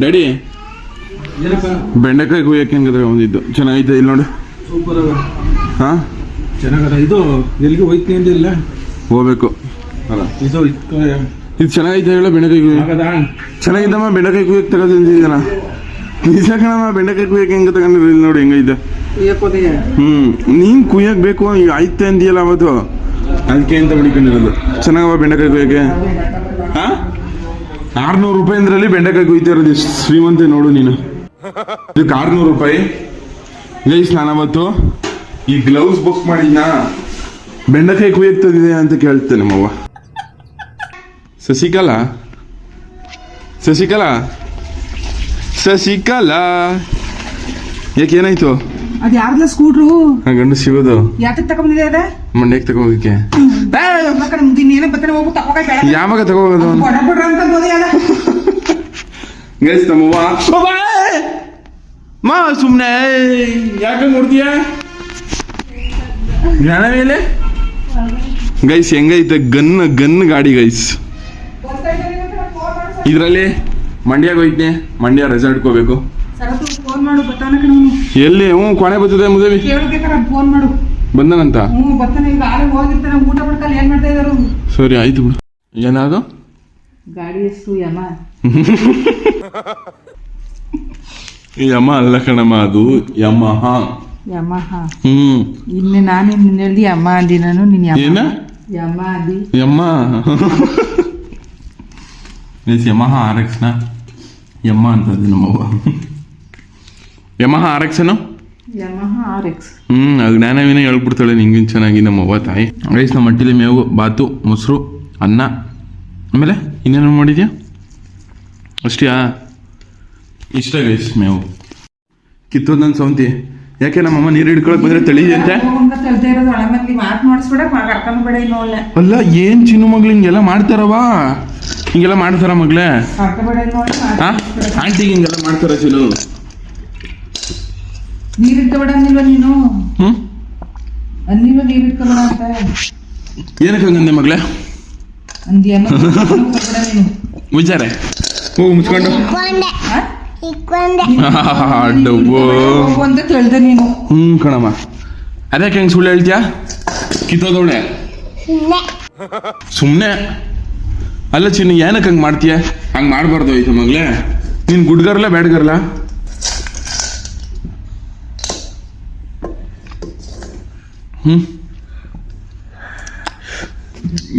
Daddy ಬೆಂಡೆಕಾಯಿ ಕುಯ್ಯಕ್ಕೆ ಹೆಂಗದ್ರೆ ಒಂದಿದ್ದು? ಚೆನ್ನಾಗೈತೆ ಇಲ್ಲಿ ನೋಡಿ. ಸೂಪರ್ ಅದ. ಹಾ? ಚೆನ್ನಾಗದ. ಇದು ಎಲ್ಲಿಗೆ ಹೋಯ್ತೀನಿ ಇಲ್ಲ ಹೋಗ್ಬೇಕು. ಅಲ್ಲ ಇದು ಇದು ಚೆನ್ನಾಗೈತೆ ಹೇಳ ಬೆಂಡೆಕಾಯಿ ಕುಯ್ಯ ಆಗದ ಚೆನ್ನಾಗಿದ್ದಮ್ಮ ಬೆಂಡೆಕಾಯಿ ಕುಯ್ಯಕ್ಕೆ ತಗೋದಿದ್ದಾನ ನಿಜ ಕಣಮ್ಮ ಬೆಂಡೆಕಾಯಿ ಕುಯ್ಯಕ್ಕೆ ಹೆಂಗೆ ತಗೊಂಡಿರಿ ಇಲ್ಲಿ ನೋಡಿ ಹೆಂಗೈತೆ. ಹ್ಞೂ ನೀನು ಕುಯ್ಯಕ್ಕೆ ಬೇಕು ಆಯ್ತೆ ಅಂದಿಯಲ್ಲ ಅವತ್ತು. ಅದಕ್ಕೆ ಅಂತ ಹುಡುಕೊಂಡಿರೋದು ಚೆನ್ನಾಗವ ಬೆಂಡೆಕಾಯಿ ಕುಯ್ಯಕ್ಕೆ? ಆರ್ನೂರು ರೂಪಾಯಿ ಅಂದ್ರಲ್ಲಿ ಬೆಂಡೆಕಾಯಿ ಕುಯ್ತಿರೋದು ಶ್ರೀಮಂತೆ ನೋಡು ನೀನು. ಇದಕ್ಕೆ ಆರ್ನೂರು ರೂಪಾಯಿ. ಗೈಸ್ ಸ್ನಾನ ಅವತ್ತು ಈ ಗ್ಲೌಸ್ ಬುಕ್ ಮಾಡಿದ್ನ ಬೆಂಡೆಕಾಯಿ ಕೊಯ್ತದಿದೆ ಅಂತ ಕೇಳ್ತೇನೆ ನಮ್ಮವ್ವ. ಶಶಿಕಲಾ? ಶಶಿಕಲಾ? ಶಶಿಕಲಾ? ಯಾಕೆ ಏನಾಯ್ತು? ಅದ್ ಯಾರ್ದ ಸ್ಕೂಟ್ರು ಗಂಡು ಸಿಗೋದು ಯಾತಕ್ ತಗೊಂಡಿದೆ ಅದ? ಮಂಡ್ಯಕ್ಕೆ ತಗೋಗಕ್ಕೆ ಇನ್ನೇನೇ ಬರ್ತಾನೆ ಯಾವಾಗ ತಗೋಗೋದು? ಕೊಡ ಬಿಡ್ರ ಅಂತ ಬೋದಿ ಅದ. ಗೈಸ್ ನಮ್ಮವ್ವ ಮಾ ಸುಮ್ನೆ. ಯಾಕೆ ನೋಡ್ತೀಯ ಜ್ಞಾನ ಮೇಲೆ? ಗೈಸ್ ಹೆಂಗೈತೆ ಗನ್ ಗನ್ ಗಾಡಿ ಗೈಸ್. ಇದರಲ್ಲಿ ಮಂಡ್ಯಾಗ ಹೋಯ್ತೆ ಮಂಡ್ಯ ರೆಸಾರ್ಟ್ಗೆ ಹೋಗ್ಬೇಕು. ಮಾಡು ಬರ್ತಾನ ಕಣ ಎಲ್ಲಿ? ಹ್ಞೂ ಕೊನೆ ಬರ್ತದೆ ಮುದೇವಿ. ಕೇಳಬೇಕಾರ ಫೋನ್ ಮಾಡು. ಬಂದನಂತ? ಹ್ಞೂ ಬತ್ತಾನೆ ಈಗ ಆಳೆ ಹೋಗಿರ್ತಾನೆ ಊಟ ಮಾಡ್ಕಲ್ಲ ಏನು ಮಾಡ್ತಾ ಇದ್ದಾರೆ ಸರಿ ಆಯ್ತು ಬಿಡು. ಏನಾದ್ರು ಗಾಡಿ ಎಷ್ಟು ಯಮ? ಯಮ ಅಲ್ಲ ಕಣಮ್ಮ ಅದು ಯಮಹ. ಯಮ ಹಾ ಹ್ಮ್. ಇನ್ನು ನಾನು ನಿನ್ನ ಹೇಳ್ದಿ ಅಮ್ಮ ಅಂದಿ ನಾನು ನಿನ್ನ ಏನ? ಯಮ ಯಮ ಅಂದಿ. ಯಮ್ಮ ಎಸ್ ಯಮಹ ಆರ್ ಎಕ್ಸ್ನ ಯಮ್ಮ ಅಂತ ನಮ್ಮ ನಮ್ಮವ್ವ. Yamaha R X Yamaha R X hmm ಅದು ಜ್ಞಾನವಿನ ಹೇಳ್ಬಿಡ್ತಾಳೆ ನಿಂಗೆ ಚೆನ್ನಾಗಿ ನಮ್ಮ ಅವ್ವ ತಾಯಿ. ರೈಸ್ ನಮ್ಮ ಮಟ್ಟಿಲಿ ಮೇವು ಬಾತು ಮೊಸರು ಅನ್ನ ಆಮೇಲೆ ಇನ್ನೇನು ಮಾಡಿದ್ಯಾ? ಅಷ್ಟೇ ಇಷ್ಟ ಗೈಸ್ ಮೇವು. ಕಿತ್ತೋದ್ ನನ್ನ ಸೌಂತಿ. ಯಾಕೆ ನಮ್ಮಮ್ಮ ನೀರು ಹಿಡ್ಕೊಳಕ್ ಬಂದ್ರೆ ತಳಿ ಅಂತೆ? ತಳ್ತಾ ಇರೋದು ಹಳೆ ಮಂದಿ ಮಾತು ಮಾಡಿಸ್ಬೇಡ ಕರ್ಕೊಂಡು ಬೇಡ ಅಲ್ಲ ಏನ್ ಚಿನ್ನು ಮಗ್ಳು ಹಿಂಗೆಲ್ಲ ಮಾಡ್ತಾರವಾ ಹಿಂಗೆಲ್ಲ ಮಾಡ್ತಾರ ಮಗ್ಳೇ? ಆಂಟಿಗೆ ಹಿಂಗೆಲ್ಲ ಮಾಡ್ತಾರ ಚಿನ್ನು. ನೀರ್ ಇಟ್ಕೋಬೇಡ ಅಂದಿಲ್ವ ನೀನು? ಹ್ಮ್? ಅಂದಿಲ್ವ ನೀರ್ ಇಟ್ಕೋಬೇಡ ಅಂತ ಏನಕ್ಕೆ ಹಂಗಂದೆ ಮಗಳೇ ನೀನು ಮುಚ್ಕೊಂಡು. ಹಾ? ಡಬ್ಬು ಹೋಗು ಅಂತ ಕೇಳ್ದೆ ನೀನು. ಹ್ಮ್ ಕಣಮ್ಮ. ಅದಕ್ಕೆ ಹೆಂಗ್ ಸುಳ್ಳು ಹೇಳ್ತೀಯಾ? ಕಿತ್ತೋದವಳೆ. ಸುಮ್ಮನೆ ಅಲ್ಲ ಚಿನ್ನ ಏನಕ್ಕೆ ಹಂಗೆ ಮಾಡ್ತೀಯ? ಹಂಗೆ ಮಾಡಬಾರ್ದು ಆಯ್ತು ಮಗ್ಲೆ ನೀನು ಗುಡ್ಗರ್ಲ ಬ್ಯಾಡ್ಗರ್ಲ? ಹ್ಮ್?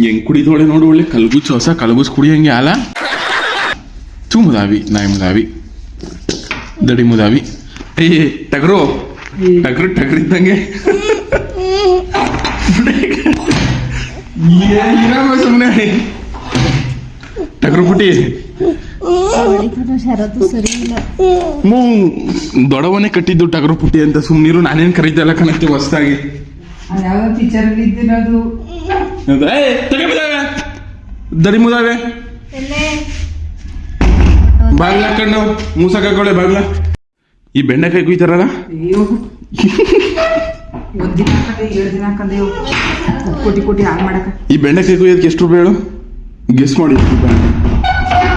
ಹೆಂಗ್ ಕುಡಿದೋಳೆ ನೋಡು ಒಳ್ಳೆ ಕಲ್ಗುಚ್ಚು ಹೊಸ ಕಲ್ಗುಸ್ ಕುಡಿಯಂಗೆ ಅಲ್ಲ? ಚೂ ಮುದಾವಿ, ನಾಯಿ ಮುದಾವಿ, ದಡಿ ಮುದಾವಿ. ಏ ಟಗರು ಟಗರು ಟಗರು ಇದ್ದಂಗೆ. ಸುಮ್ಮನೆ ಟಗರು ಪುಟಿ ದೊಡವನೇ ಕಟ್ಟಿದ್ದು ಟಗರು ಪುಟ್ಟಿ ಅಂತ ಸುಮ್ಮನಿರು ನಾನೇನು ಕರೀತಲ್ಲ ಕಣಕ್ಕೆ ಹೊಸ್ದಾಗಿ. ಯಾವ್ದೋ ಪಿಕ್ಚರ್ ಅಲ್ಲಿ ಇದ್ದಿರೋದು. ದಡಿ ಮುದಾವೆ. ಬಾಗ್ಲ ಕಣ್ಣು ಮೂಸಕಾಕೊಳ್ಳೆ ಬಾಗ್ಲ. ಈ ಬೆಂಡೆಕಾಯಿ ಕುಯ್ತಾರಲ್ಲ? ಅಯ್ಯೋ. ಒಂದ್ ದಿನ ಹಾಕಂದೆ ಎರಡು ದಿನ ಹಾಕಂದೆ ಕೋಟಿ ಕೋಟಿ ಹಾಳು ಮಾಡಕ ಈ ಬೆಂಡೆಕಾಯಿ ಕುಯ್ಯೋದಕ್ಕೆ ಎಷ್ಟು ರೂಪಾಯಿ ಹೇಳು? ಗೆಸ್ ಮಾಡಿ. ಎಷ್ಟು ರೂಪಾಯಿ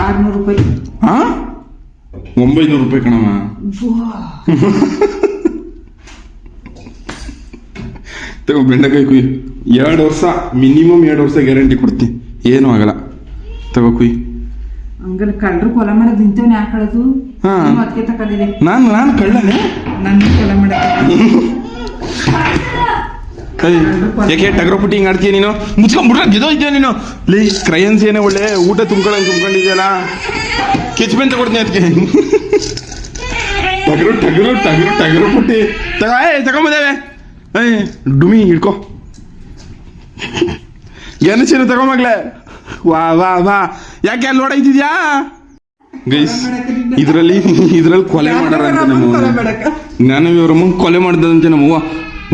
ಆರ್ನೂರು ರೂಪಾಯಿ. ಹಾ ಒಂಬೈನೂರು ರೂಪಾಯಿ ಕಣಮ್ಮ ತಗೋ ಬೆಂಡೆಕಾಯಿ ಕುಯ್ ಎರಡು ವರ್ಷ ಮಿನಿಮಮ್ ಎರಡು ವರ್ಷ ಗ್ಯಾರಂಟಿ ಕೊಡ್ತೀನಿ. ಏನೂ ಆಗಲ್ಲ. ತಗೋ ಕುಯ್ ಹಂಗಲ್ಲ ಕಳ್ಳರು ಕೊಲ ಮಾಡೋದು ನಿಂತವನ್ನ ಯಾಕೆ ಕಳದು ಹಾ. ಅದಕ್ಕೆ ತಕೊಂಡಿದೆ ನಾನು ನಾನು ಕಳ್ಳನೆ? ನನ್ನ ಕೊಲ ಏಯ್, ಯಾಕೆ ಟಗರ ಪುಟ್ಟಿ ಹಿಂಗೆ ಆಡ್ತೀಯ ನೀನು? ಮುಚ್ಕೊಂಡ್ಬಿಟ್ರೆ ಇದೆಯಾ ನೀನು? ಪ್ಲೀಸ್ ಕ್ರಯನ್ಸ್ ಏನೇ ಒಳ್ಳೆ ಊಟ ತುಂಬ್ಕೊಳ್ಳಂಗೆ ತುಂಬ್ಕೊಂಡಿದ್ಯಲ್ಲ? ಕಿಚ್ಪೆನ್ ತಗೊಡ್ತೀನಿ ಅದಕ್ಕೆ ಟಗರು ಟಗರು ಟಗರು ಟಗರು ಪುಟ್ಟಿ. ತಗೋ ಏ ತಗೊಂಬದೇವೆ ಏಯ್ ಡುಮಿ ಹಿಡ್ಕೊ ಏನು ಸೀರೆ ತಗೊಂಬಾಗ್ಲೆ ವಾ ವಾ ವಾ. ಯಾಕೆ ಅಲ್ಲಿ ಓಡೈತಿದ್ಯಾ ಗೈಸ್ ಇದರಲ್ಲಿ ಇದರಲ್ಲಿ ಕೊಲೆ ಮಾಡಾರ ಅಂತ ನಮ್ಮ ನಾನು ಮುಂಗ್ ಮುಂದೆ ಕೊಲೆ ಅಂತ ನಮ್ಮವ್ವ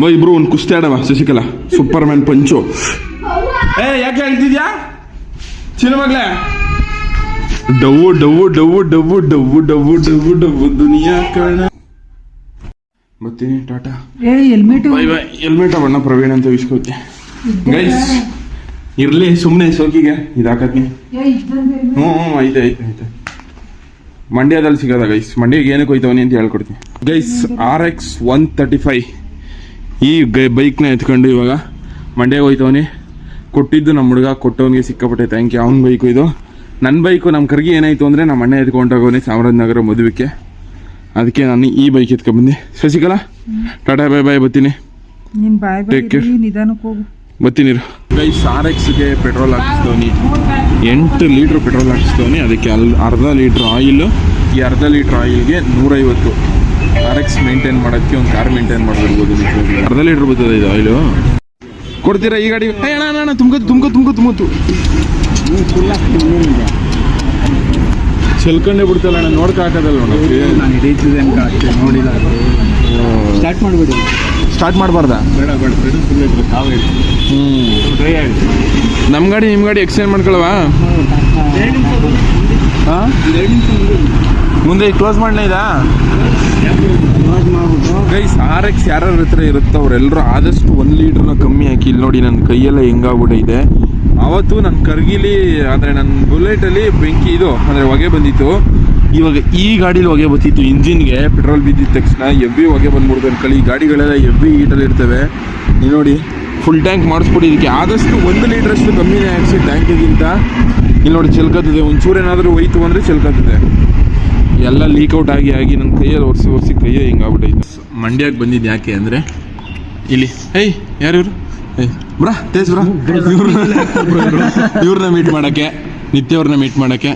ಬಾ ಇಬ್ರು ಒಂದು ಕುಸ್ತಿ ಆಡವ ಶಶಿಕಲಾ. Superman punch. ಏ ಯಾಕೆ ಹೇಳ್ತಿದ್ಯಾ? ಡವ್ ಡವ್ ಡವ್ವು ಡವ್ ಡವ್ವು ಡವ್ ಡವ್ವು ಡವ್ ದುನಿಯಾ ಕಾಣ ಬರ್ತೀನಿ ಟಾಟಾ. ಏ ಹೆಲ್ಮೆಟ್. Bye bye. ಹೆಲ್ಮೆಟ್ ಬಣ್ಣ ಪ್ರವೀಣ್ ಅಂತ ವಿಸ್ಕೋತಿ ಗೈಸ್ ಇರ್ಲಿ ಸುಮ್ಮನೆ ಸೋಕಿಗೆ. ಇದಾಕತ್ನಿ ಏ ಇದ್ದಂಗೆ ಹ್ಞೂ ಹ್ಞೂ ಐತೆ ಐತೆ ಐತೆ ಮಂಡ್ಯದಲ್ಲಿ ಸಿಗೋದ ಗೈಸ್ ಮಂಡ್ಯಗೆ ಏನಕ್ಕೆ ಹೋಯ್ತವನಿ ಅಂತ ಹೇಳ್ಕೊಡ್ತೀನಿ. Guys R X one thirty five ಈ ಗೈ ಬೈಕ್ನ ಎತ್ಕೊಂಡು ಇವಾಗ ಮಂಡ್ಯಗೆ ಹೋಯ್ತವನಿ. ಕೊಟ್ಟಿದ್ದು ನಮ್ಮ ಹುಡುಗ ಕೊಟ್ಟವನಿಗೆ ಸಿಕ್ಕಾಪಟ್ಟೆ ಥ್ಯಾಂಕ್ ಯು ಅವ್ನ ಬೈಕು ಇದು. ನನ್ನ ಬೈಕು ನಮ್ಮ ಕರ್ಗಿ ಏನಾಯಿತು ಅಂದರೆ ನಮ್ಮ ಅಣ್ಣ ಎತ್ಕೊಂಡೋಗವನಿ ಚಾಮರಾಜನಗರ ಮದುವೆಗೆ ಅದಕ್ಕೆ ನಾನು ಈ ಬೈಕ್ ಎತ್ಕೊಂಡ್ಬಂದೆ. ಶಶಿಕಲಾ ಟಾಟಾ ಬಾಯ್ ಬಾಯ್ ಬತ್ತೀನಿ ಬರ್ತೀನಿ ಗೈಸ್ ಆರ್ ಎಕ್ಸ್ಗೆ ಪೆಟ್ರೋಲ್ ಹಾಕಿಸ್ತೀನಿ ಎಂಟು ಲೀಟ್ರ್ ಪೆಟ್ರೋಲ್ ಹಾಕಿಸ್ತವನಿ ಅದಕ್ಕೆ ಅಲ್ಲಿ ಅರ್ಧ ಲೀಟ್ರ್ ಆಯಿಲ್ ಈ ಅರ್ಧ ಲೀಟ್ರ್ ಆಯಿಲ್ಗೆ ನೂರೈವತ್ತು. ಆರ್ ಎಕ್ಸ್ ಮೇಂಟೈನ್ ಮಾಡೋಕ್ಕೆ ಒಂದು ಕಾರ್ ಮೇಂಟೈನ್ ಮಾಡಿರ್ಬೋದು ಅರ್ಧ ಲೀಟ್ರ್ ಬರ್ತದೆ ಇದು ಆಯಿಲು ಕೊಡ್ತೀರಾ ಈ ಗಾಡಿ? ಏ ಅಣ್ಣ ಅಣ್ಣ, ತುಂಬ ತುಂಬ ತುಂಬ್ಕೊ ತುಂಬೋದು ಚೆಲ್ಕೊಂಡೇ ಬಿಡ್ತಲ್ಲ ಅಣ್ಣ ನೋಡ್ಕ ಹಾಕೋದಲ್ಲ ನಮಗೆ ನಾನು ಹಿಡಿತಿದೆ ಅಂತ ಅಷ್ಟೇ ನೋಡಿಲ್ಲ ಸ್ಟಾರ್ಟ್ ಮಾಡಿಬಿಡಿ. ಸ್ಟಾರ್ಟ್ ಮಾಡಬಾರ್ದಾ? ಬೇಡ ಬೇಡ ಹ್ಞೂ ನಮ್ಮ ಗಾಡಿ ನಿಮ್ಮ ಗಾಡಿ ಎಕ್ಸ್ಚೇಂಜ್ ಮಾಡ್ಕೊಳವಾ? ಹಾಂ? ಮುಂದೆ ಕ್ಲೋಸ್ ಮಾಡಲೇ ಇದಾ? ಗೈಸ್ ಆರ್ ಎಕ್ಸ್ ಯಾರ ಹತ್ರ ಇರುತ್ತೆ ಅವರೆಲ್ಲರೂ ಆದಷ್ಟು ಒಂದು ಲೀಟ್ರ್ನ ಕಮ್ಮಿ ಹಾಕಿ. ಇಲ್ಲಿ ನೋಡಿ ನನ್ನ ಕೈಯೆಲ್ಲ ಹೆಂಗಾಗ್ಬಿಟ್ಟೈತೆ ಅವತ್ತು ನನ್ನ ಕರ್ಗಿಲಿ, ಅಂದರೆ ನನ್ನ ಬುಲೆಟಲ್ಲಿ ಬೆಂಕಿ ಇದು, ಅಂದರೆ ಹೊಗೆ ಬಂದಿತ್ತು. ಇವಾಗ ಈ ಗಾಡೀಲಿ ಹೊಗೆ ಬರ್ತಿತ್ತು ಇಂಜಿನ್ಗೆ. ಪೆಟ್ರೋಲ್ ಬಿದ್ದಿದ ತಕ್ಷಣ ಎವ್ವಿ ಹೊಗೆ ಬಂದ್ಬಿಡ್ತು. ಅನ್ಕೊಳ್ಳಿ ಈ ಗಾಡಿಗಳೆಲ್ಲ ಎವ್ವಿ ಹೀಟಲ್ಲಿ ಇರ್ತವೆ. ನೀವು ನೋಡಿ ಫುಲ್ ಟ್ಯಾಂಕ್ ಮಾಡಿಸ್ಬಿಡಿ ಆದಷ್ಟು ಒಂದು ಲೀಟ್ರಷ್ಟು ಕಮ್ಮಿನೇ ಹಾಕ್ಸಿ ಟ್ಯಾಂಕಿಗಿಂತ ಇಲ್ಲಿ ನೋಡಿ ಚಿಲ್ಕತ್ತಿದೆ. ಒಂಚೂರು ಏನಾದರೂ ಹೋಯ್ತು ಅಂದರೆ ಚಿಲ್ಕತ್ತಿದೆ. ಎಲ್ಲ ಲೀಕ್ ಔಟ್ ಆಗಿ ಆಗಿ ನನ್ನ ಕೈಯಲ್ಲಿ ಒರೆಸಿ ಒರೆಸಿ ಕೈಯೇ ಹಿಂಗಾಗ್ಬಿಟ್ಟೈತೆ ಮಂಡ್ಯಕ್ಕೆ ಬಂದಿದ್ದು ಯಾಕೆ ಅಂದರೆ ಇಲ್ಲಿ ಏಯ್ ಯಾರು ಇವರು ಏಯ್ ಬ್ರಾ, ತೇಜ್ ಬ್ರಾ. ಇವ್ರನ್ನ ಮೀಟ್ ಮಾಡೋಕ್ಕೆ, ನಿತ್ಯ ಅವ್ರನ್ನ ಮೀಟ್ ಮಾಡೋಕ್ಕೆ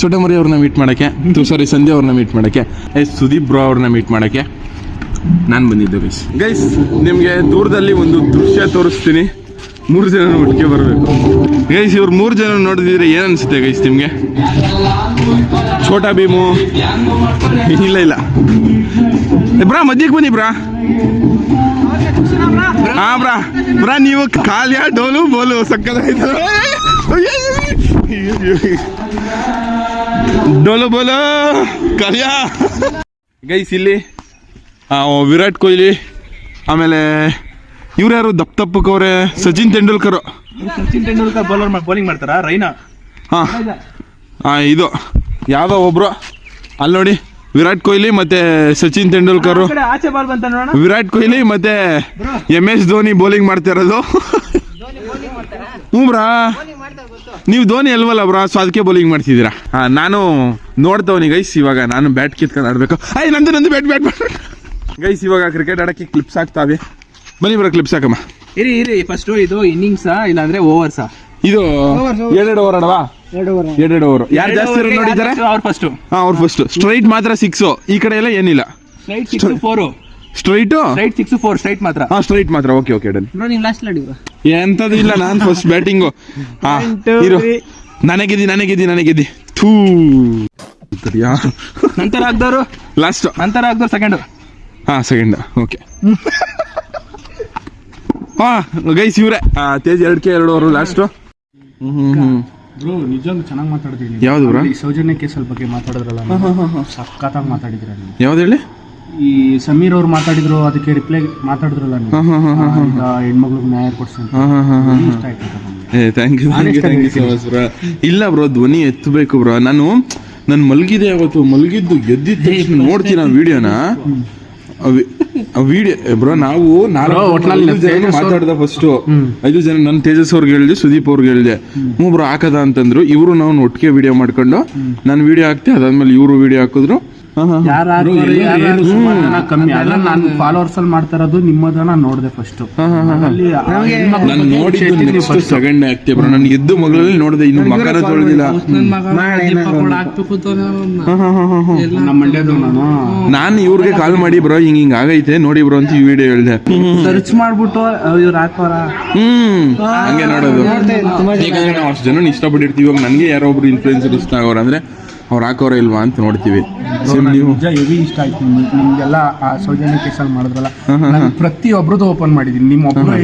ಚೋಟ ಮರಿ ಅವ್ರನ್ನ ಮೀಟ್ ಮಾಡೋಕ್ಕೆ ಸಾರಿ ಸಂಧ್ಯಾ ಅವ್ರನ್ನ ಮೀಟ್ ಮಾಡೋಕ್ಕೆ ಏಯ್ ಸುದೀಪ್ ಬ್ರೋ ಅವ್ರನ್ನ ಮೀಟ್ ಮಾಡೋಕ್ಕೆ ನಾನು ಬಂದಿದ್ದೆ ಗೈಸ್ ಗೈಸ್ ನಿಮಗೆ ದೂರದಲ್ಲಿ ಒಂದು ದೃಶ್ಯ ತೋರಿಸ್ತೀನಿ. ಮೂರು ಜನ ಒಟ್ಟಿಗೆ ಬರಬೇಕು. ಗೈಸ್, ಇವ್ರು ಮೂರು ಜನ ನೋಡಿದ್ರೆ ಏನು ಗೈಸ್ ನಿಮಗೆ? ಛೋಟಾ ಭೀಮು? ಇಲ್ಲ ಇಲ್ಲ. ಬ್ರಾ, ಮಧ್ಯಕ್ಕೆ ಬನ್ನಿ, ಬ್ರಾ. ಹಾ, ಬ್ರಾ. ಬ್ರಾ, ನೀವು ಖಾಲಿಯ ಡೋಲು, ಬೋಲು ಸಕ್ಕದಾಯ್ತಲ್ಲ ಡೋಲು, ಬೋಲು, ಕಲಿಯಾ. ಗೈಸ್, ಇಲ್ಲಿ ವಿರಾಟ್ ಕೊಹ್ಲಿ, ಆಮೇಲೆ ಇವ್ರು ಯಾರು? ದಪ್ಪ ದಪ್ಪಕ್ಕವ್ರೆ ಸಚಿನ್ ತೆಂಡೂಲ್ಕರ್. ಸಚಿನ್ ತೆಂಡೂಲ್ಕರ್ ಬೌಲರ್ ಬೌಲಿಂಗ್ ಮಾಡ್ತಾರಾ? ರೈನಾ? ಹಾ. ಹಾ ಇದು. ಯಾವುದೋ ಒಬ್ರು. ಅಲ್ಲಿ ನೋಡಿ ವಿರಾಟ್ ಕೊಹ್ಲಿ ಮತ್ತೆ ಸಚಿನ್ ತೆಂಡೂಲ್ಕರ್. ವಿರಾಟ್ ಕೊಹ್ಲಿ ಮತ್ತೆ ಎಂ ಎಸ್ ಧೋನಿ ಬೌಲಿಂಗ್ ಮಾಡ್ತಾ ಇರೋದು. ಹ್ಞೂ ಬ್ರಾ. ನೀವು ಧೋನಿ ಅಲ್ವಲ್ಲ ಬ್ರಾ? ಸೊ ಅದಕ್ಕೆ ಬೌಲಿಂಗ್ ಮಾಡ್ತಿದ್ದೀರಾ? ಹಾ ನಾನು ನೋಡ್ತವನಿ ಗೈಸ್ ಇವಾಗ ನಾನು ಬ್ಯಾಟ್ ಕಿತ್ಕೊಂಡು ಆಡಬೇಕು. ಅಯ್ಯ ನಂದು ನಂದು ಬ್ಯಾಟ್ ಬ್ಯಾಟ್ ಬ್ಯಾಟ್ ಗೈಸ್ ಇವಾಗ ಕ್ರಿಕೆಟ್ ಆಡಕ್ಕೆ ಕ್ಲಿಪ್ಸ್ ಹಾಕ್ತಾವೆ. ಬನ್ನಿ ಬರೋ ಕ್ಲಿಪ್ಸ್ ಹಾಕಮ್ಮ. ಇರಿ ಇರಿ ಫಸ್ಟ್ ಇದು ಇನ್ನಿಂಗ್ಸಾ ಇಲ್ಲಾಂದ್ರೆ ಓವರ್ಸಾ ಇದು ಎರಡೆರಡು ಓವರ್ ಅಲ್ವಾ? ಎರಡೆರಡು ಓವರ್ ಯಾರು ಜಾಸ್ತಿ ರನ್ ನೋಡಿದ್ದಾರೆ ಅವ್ರು ಫಸ್ಟ್ ಹಾ ಅವ್ರು ಫಸ್ಟ್ ಸ್ಟ್ರೈಟ್ ಮಾತ್ರ ಸಿಕ್ಸ್ ಈ ಕಡೆ ಎಲ್ಲ ಏನಿಲ್ಲ. Straight six four straight straight six four straight ಮಾತ್ರ. ಹಾ ಸ್ಟ್ರೈಟ್ ಮಾತ್ರ. ಓಕೆ ಓಕೆ ಡನ್ ಬ್ರೋ ನೀವು ಲಾಸ್ಟ್ ಲಡಿ ಎಂತದು ಇಲ್ಲ ನಾನು ಫಸ್ಟ್ ಬ್ಯಾಟಿಂಗ್ ಹಾ ಇರು. ನನಗೆದಿ ನನಗೆದಿ ನನಗೆದ್ದಿ ನನಗೆದ್ದಿ ಥೂ. ಯಾ ನಂತರ ಆಗ್ದವರು ಲಾಸ್ಟ್ ನಂತರ ಆಗ್ದವ್ರು ಸೆಕೆಂಡ್ ಹಾ ಸೆಕೆಂಡ್ ಓಕೆ ಹಾ ಗೈಸ್ ಇವ್ರೆ. ತೇಜ್ ಎರಡು ಅವರು ಲಾಸ್ಟು ಹ್ಮ್ ಹ್ಮ್ ಬ್ರೋ ನಿಜವಾಗ್ಲೂ ಚೆನ್ನಾಗಿ ಮಾತಾಡ್ತೀನಿ ಯಾವ್ದು ಬ್ರೋ? ಈ ಸೌಜನ್ಯ ಕೇಸಲ್ ಬಗ್ಗೆ ಮಾತಾಡಿದ್ರಲ್ಲ ಸಖತ್ತಾಗಿ ಮಾತಾಡಿದ್ರ ನೀವು? ಯಾವ್ದು ಹೇಳಿ? ಈ ಸಮೀರ್ ಅವ್ರು ಮಾತಾಡಿದ್ರು ಅದಕ್ಕೆ ರಿಪ್ಲೈ ಮಾತಾಡಿದ್ರಲ್ಲ ನೀವು? ಆ, ಹೆಣ್ಮಗ್ಳಿಗೆ ನ್ಯಾಯ ಕೊಡ್ಸಂತ ಹಾ ಹಾ ಹಾ ಹಾ ಇಷ್ಟ ಆಯ್ತು ನಮ್ಗೆ. ಏ thank you thank you thank you so much bro. ಇಲ್ಲ ಬ್ರೋ ಧ್ವನಿ ಎತ್ತಬೇಕು ಬ್ರೋ. ನಾನು ನಾನು ಮಲಗಿದೆ ಅವತ್ತು ಮಲಗಿದ್ದು ಗೆದ್ದಿದ್ದು ತಕ್ಷಣ ನೋಡ್ತೀನಿ ನಾನು ವಿಡಿಯೋನ. ವಿಡಿಯೋ ಬ್ರೋ ನಾವು ನಾಲ್ಕು ಮಾತಾಡ್ದ ಫಸ್ಟ್ ಐದು ಜನ ನನ್ನ ತೇಜಸ್ ಅವ್ರಿಗೆ ಹೇಳಿದೆ ಸುದೀಪ್ ಅವ್ರಿಗೆ ಹೇಳಿದೆ. ಹ್ಞೂ ಬ್ರೋ ಹಾಕದ ಅಂತಂದ್ರು. ಇವರು ನಾವು ಒಟ್ಟಿಗೆ ವಿಡಿಯೋ ಮಾಡ್ಕೊಂಡು ನಾನು ವಿಡಿಯೋ ಹಾಕ್ತೆ ಅದಾದ್ಮೇಲೆ ಇವರು ವಿಡಿಯೋ ಹಾಕಿದ್ರು. ಹಾ ಹಾ ಯಾರ್ ಯಾರು ಕಮ್ಮಿ ಅಲ್ಲ ನಾನು ಫಾಲೋವರ್ಸ್ ಅಲ್ಲಿ ಮಾಡ್ತಾ ಇರೋದು ನಿಮ್ಮದನ್ನ ನೋಡಿದೆ ಫಸ್ಟ್ ನಾನು ನೋಡಿದ್ದು ನೆಕ್ಸ್ಟ್. ಸೆಕೆಂಡ್ ಆಗ್ತೀವಿ ಬ್ರೋ. ನಾನು ಎದ್ದು ಮಗಳಲ್ಲಿ ನೋಡಿದೆ ಇನ್ನು ಮಕರ ತೊಳೆದಿಲ್ಲ ನಮ್ಮ ನಾನು. ನಾನು ಇವ್ರಿಗೆ ಕಾಲ್ ಮಾಡಿ ಬ್ರೋ ಹಿಂಗ್ ಹಿಂಗ್ ಆಗೈತೆ ನೋಡಿ ಬ್ರೋ ಅಂತ ಈ ವಿಡಿಯೋ ಹೇಳಿದೆ. ಸರ್ಚ್ ಮಾಡ್ಬಿಟ್ಟು ಇವ್ರು ಹಾಕೋರ ಹ್ಮ್ ಹಂಗೆ ನೋಡೋದು. ಯಾಕಂದ್ರೆ ನಾವು ಅಷ್ಟು ಜನ ಇಷ್ಟಪಟ್ಟಿರ್ತೀವಿ. ಇವಾಗ ನನಗೆ ಯಾರೋ ಒಬ್ರು ಇನ್ಫ್ಲೂಯೆನ್ಸರ್ ಇಷ್ಟ ಆಗೋರು ಅಂದ್ರೆ ಅವ್ರು ಹಾಕೋರ ಇಲ್ವಾ ಅಂತ ನೋಡ್ತೀವಿ. ಸೇಮ್ ನೀವು. ನಿಜ ಹೆವಿ ಇಷ್ಟ ಆಯ್ತು ನಿಮ್ಗೆ. ನಿಮ್ಗೆಲ್ಲ ಆ ಸೌಜನ್ಯ ಕೇಸಲ್ಲಿ ಮಾಡಿದ್ರಲ್ಲ ನಾನು ಪ್ರತಿಯೊಬ್ರದ್ದು ಓಪನ್ ಮಾಡಿದೀನಿ ನಿಮ್ಮ ಒಬ್ಬರು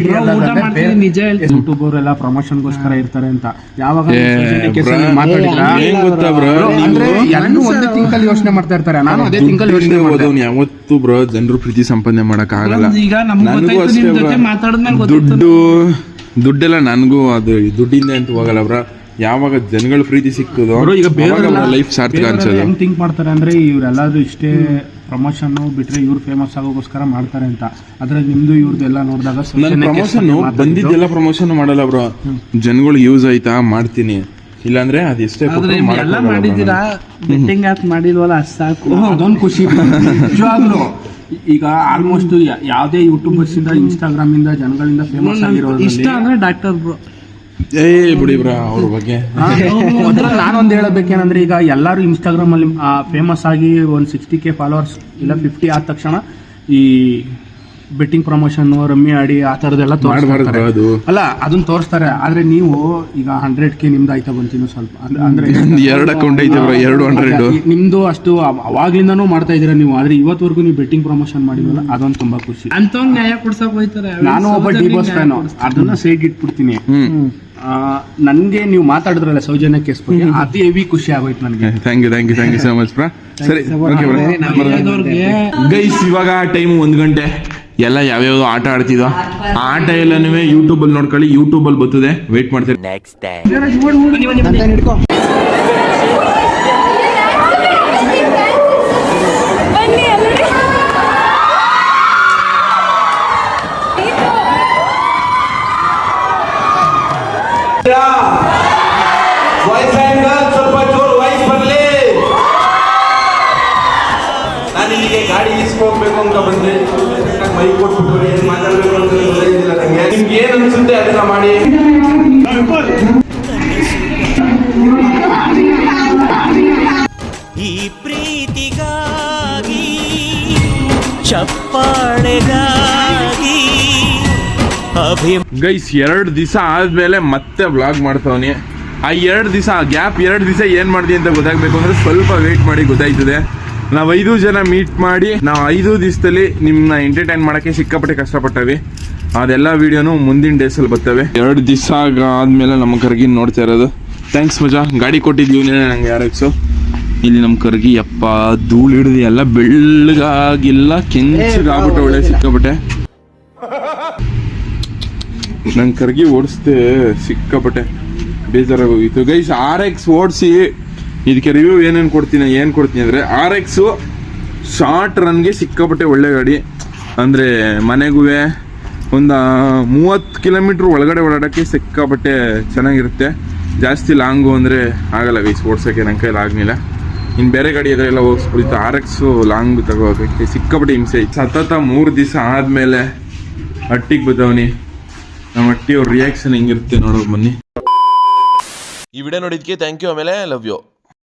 ಯೂಟ್ಯೂಬ್ ಅವರೆಲ್ಲ ಪ್ರಮೋಷನ್ಗೋಸ್ಕರ ಇರ್ತಾರೆ ಅಂತ. ಯಾವಾಗ ಏ, ಸೌಜನ್ಯ ಕೇಸಲ್ಲಿ ಬ್ರೋ, ಮಾತಾಡಿದ್ರಾ? ಏನ್ ಗೊತ್ತಾ ಬ್ರೋ? ಅಂದ್ರೆ ನೀವು ಎಲ್ಲರೂ ಒಂದೇ ತಿಂಕಲ್ಲಿ ಯೋಚನೆ ಮಾಡ್ತಾ ಇರ್ತಾರೆ. ನಾನು ಅದೇ ತಿಂಕಲ್ಲಿ ಯೋಚನೆ ದುಡ್ಡಿಂದ ಓದೋನು ಯಾವತ್ತೂ ಬ್ರೋ ಜನರು ಪ್ರೀತಿ ಸಂಪಾದನೆ ಮಾಡಕ್ ಆಗಲ್ಲ. ಈಗ ನಮ್ಗೆ ಗೊತ್ತಾಯ್ತು ಅಷ್ಟೇ ನಿಮ್ ಬ್ರೋ. ಜೊತೆ ಮಾತಾಡಿದ್ಮೇಲೆ ದುಡ್ಡು ದುಡ್ಡೆಲ್ಲ ನನಗೂ ಅದು ದುಡ್ಡಿಂದ ಅಂತ ಹೋಗಲ್ಲ ಬ್ರೋ. ಯಾವಾಗ ಜನಗಳ ಪ್ರೀತಿ ಸಿಕ್ತದೋ ಈಗ ಬೇರೆ ಲೈಫ್ ಸಾರ್ಥಕ ಅನ್ಸೋದು. ಹೆಂಗ್ ಥಿಂಕ್ ಮಾಡ್ತಾರೆ ಅಂದ್ರೆ ಇವರೆಲ್ಲರೂ ಇಷ್ಟೇ ಪ್ರಮೋಷನ್ ಬಿಟ್ರೆ ಇವ್ರು ಫೇಮಸ್ ಆಗೋಗೋಸ್ಕರ ಮಾಡ್ತಾರೆ ಅಂತ. ಆದ್ರೆ ನಿಮ್ದು ಇವ್ರದ್ದು ಎಲ್ಲ ನೋಡಿದಾಗ ನನ್ನ ಪ್ರಮೋಷನ್ ಬಂದಿದ್ದೆಲ್ಲ ಪ್ರಮೋಷನ್ ಮಾಡಲ್ಲ ಬ್ರೋ. ಜನಗಳು ಯೂಸ್ ಆಯ್ತಾ? ಮಾಡ್ತೀನಿ. ಇಲ್ಲಾಂದ್ರೆ ಅಂದ್ರೆ ಆದ್ರೆ ಎಲ್ಲ ಮಾಡಿದ್ದೀರಾ? ಬೆಟ್ಟಿಂಗ್ ಆಪ್ ಮಾಡಿಲ್ವಲ್ಲ ಅಷ್ಟ್ ಸಾಕು. ಅದೊಂದು ಖುಷಿ ನಿಜವಾಗ್ಲು. ಈಗ ಆಲ್ಮೋಸ್ಟ್ ಯಾವುದೇ ಯೂಟ್ಯೂಬರ್ಸ್ ಇಂದ ಇನ್ಸ್ಟಾಗ್ರಾಮ್ ಇಂದ ಜನಗಳಿಂದ ಫೇಮಸ್ ಆಗಿರೋದು ಇಷ್ಟ ಅಂದ್ರೆ ಡಾಕ್ಟರ್ ಬ್ರೋ. ಏ ಬಿಡಿ ಬ್ರೋ ಅವ್ರ ಬಗ್ಗೆ. ನಾನೊಂದು ಹೇಳಬೇಕೇನಂದ್ರೆ ಈಗ ಎಲ್ಲರೂ ಇನ್ಸ್ಟಾಗ್ರಾಮ್ ಅಲ್ಲಿ ಫೇಮಸ್ ಆಗಿ ಒಂದು ಸಿಕ್ಸ್ಟಿ ಕೆ ಫಾಲೋವರ್ಸ್ ಇಲ್ಲ ಫಿಫ್ಟಿ ಆದ ತಕ್ಷಣ ಈ ಬೆಟ್ಟಿಂಗ್ ಪ್ರಮೋಷನ್ ರಮ್ಮಿ ಆಡಿ ಆ ಥರದ್ದೆಲ್ಲ ತೋರಿಸ್ತಾರೆ. ಅಲ್ಲ ಅದನ್ನ ತೋರಿಸ್ತಾರೆ. ಆದ್ರೆ ನೀವು ಈಗ ಹಂಡ್ರೆಡ್ ಕೆ ನಿಮ್ದು ಆಯ್ತಾ ಬಂತೀನಿ ಸ್ವಲ್ಪ. ಅಂದ್ರೆ- ಎರಡು ಅಕೌಂಟ್ ಐತೆ ಬ್ರೋ ಎರಡು ಹಂಡ್ರೆಡ್ ನಿಮ್ದು ಅಷ್ಟು ಅವಾಗ್ಲಿಂದನೂ ಮಾಡ್ತಾ ಇದ್ದೀರಾ ನೀವು. ಆದ್ರೆ ಇವತ್ತವರೆಗೂ ನೀವು ಬೆಟ್ಟಿಂಗ್ ಪ್ರಮೋಷನ್ ಮಾಡಿದ್ರಲ್ಲ ಅದೊಂದು ತುಂಬಾ ಖುಷಿ. ಅಂತವ್ ನ್ಯಾಯ ಕೊಡ್ಸಕ್ ಹೋಯ್ತಾರೆ. ನಾನು ಒಬ್ಬ ಡಿ ಬಾಸ್ ಫ್ಯಾನು ಅದನ್ನ ಸೈಡ್ ಇಟ್ಬಿಡ್ತೀನಿ. ನನ್ಗೆ ನೀವು ಮಾತಾಡಿದ್ರಲ್ಲ ಸೌಜನ್ಯ ಕೇಸ್ ಬಗ್ಗೆ ಅತಿ ಹೆವಿ ಖುಷಿ ಆಗೋಯ್ತು ನನಗೆ. Thank you thank you thank you so much bro ಸರಿ ಗೈಸ್ ಇವಾಗ ಟೈಮ್ ಒಂದು ಗಂಟೆ. ಎಲ್ಲ ಯಾವ್ಯಾವ ಆಟ ಆಡ್ತಿದ್ವ. ಆ ಆಟ ಎಲ್ಲನೂ ಯೂಟ್ಯೂಬಲ್ಲಿ ನೋಡ್ಕೊಳ್ಳಿ. ಯೂಟ್ಯೂಬಲ್ಲಿ ಬರ್ತದೆ. ವೇಟ್ ಮಾಡ್ತೀರಿ. Next ಇಸ್ಕೋಬೇಕು ಅಂತ ಬಂದೆ. ಮೈಕ್ ಕೊಟ್ಬಿಟ್ಟು ಏನು ಮಾತಾಡಬೇಕು ಅಂತ ಗೊತ್ತಾಗಿಲ್ಲ ನನಗೆ ನಿಮ್ಗೆ ಏನು ಅನ್ಸುತ್ತೆ ಅದನ್ನ ಮಾಡಿ? ಈ ಪ್ರೀತಿಗಾಗಿ ಚಪ್ಪಾಳೆಗಾಗಿ ಗೈಸ್ ಎರಡು ದಿವಸ ಆದ್ಮೇಲೆ ಮತ್ತೆ ವ್ಲಾಗ್ ಮಾಡ್ತಾವನಿ. ಆ ಎರಡು ದಿವಸ ಗ್ಯಾಪ್ ಎರಡು ದಿವಸ ಏನು ಮಾಡಿದೆ ಅಂತ ಗೊತ್ತಾಗಬೇಕು ಅಂದ್ರೆ ಸ್ವಲ್ಪ ವೇಟ್ ಮಾಡಿ ಗೊತ್ತಾಯ್ತದೆ. ನಾವು ಐದು ಜನ ಮೀಟ್ ಮಾಡಿ ನಾವು ಐದು ದಿವಸದಲ್ಲಿ ನಿಮ್ಮನ್ನ ಎಂಟರ್ಟೈನ್ ಮಾಡೋಕ್ಕೆ ಸಿಕ್ಕಾಪಟ್ಟೆ ಕಷ್ಟಪಟ್ಟವಿ. ಅದೆಲ್ಲ ವಿಡಿಯೋನು ಮುಂದಿನ ಡೇಸಲ್ಲಿ ಬರ್ತವೆ. ಎರಡು ದಿವಸ ಆದ್ಮೇಲೆ ನಮ್ಮ ಕರ್ಗಿ ನೋಡ್ತಾ ಇರೋದು. ಥ್ಯಾಂಕ್ಸ್ ಮಜಾ. ಗಾಡಿ ಕೊಟ್ಟಿದ್ವಿ ನಂಗೆ ಯಾರಕ್ಸು ಇಲ್ಲಿ ನಮ್ಮ ಕರ್ಗಿ ಅಪ್ಪ ಧೂಳು ಹಿಡಿದು ಎಲ್ಲ ಬೆಳ್ಳಗಾಗಿಲ್ಲ ಕೆಂಚಾಗ್ಬಿಟ್ಟೆ ಒಳ್ಳೆ ಸಿಕ್ಕಾಪಟ್ಟೆ. ನಂಗೆ ಕರ್ಗಿ ಓಡಿಸ್ದೆ ಸಿಕ್ಕಾಪಟ್ಟೆ. ಬೇಜಾರಾಗೋಗಿತ್ತು. ಗೈಸ್ ಆರ್ ಎಕ್ಸ್ ಓಡಿಸಿ ಇದಕ್ಕೆ ರಿವ್ಯೂ ಏನೇನು ಕೊಡ್ತೀನಿ, ಏನು ಕೊಡ್ತೀನಿ ಅಂದರೆ ಆರ್ ಎಕ್ಸು ಶಾರ್ಟ್ ರನ್ಗೆ ಸಿಕ್ಕಾಪಟ್ಟೆ ಒಳ್ಳೆ ಗಾಡಿ. ಅಂದರೆ ಮನೆಗೂ ಒಂದು ಮೂವತ್ತು ಕಿಲೋಮೀಟ್ರ್ ಒಳಗಡೆ ಓಡಾಡೋಕ್ಕೆ ಸಿಕ್ಕಾಪಟ್ಟೆ ಚೆನ್ನಾಗಿರುತ್ತೆ. ಜಾಸ್ತಿ ಲಾಂಗು ಅಂದರೆ ಆಗಲ್ಲ ಗೈಸ್ ಓಡ್ಸೋಕ್ಕೆ ನನ್ನ ಕೈಲಿ ಆಗಲಿಲ್ಲ. ಇನ್ನು ಬೇರೆ ಗಾಡಿ ಎಲ್ಲ ಹೋಗಿಸ್ಬಿಡಿತ್ತು ಆರ್ ಎಕ್ಸು ಲಾಂಗ್ ತಗೋಬೇಕು ಸಿಕ್ಕಾಪಟ್ಟೆ ಹಿಂಸೆ. ಸತತ ಮೂರು ದಿವಸ ಆದಮೇಲೆ ಹಟ್ಟಿಗೆ ಬದವನಿ. ನಮ್ಮ ಹಟ್ಟಿ ರಿಯಾಕ್ಷನ್ ಹೆಂಗಿರುತ್ತೆ ನೋಡೋಕೆ ಬನ್ನಿ. ಈ ವಿಡಿಯೋ ನೋಡಿದ್ಕೆ ಥ್ಯಾಂಕ್ ಯು ಆಮೇಲೆ ಲವ್ ಯು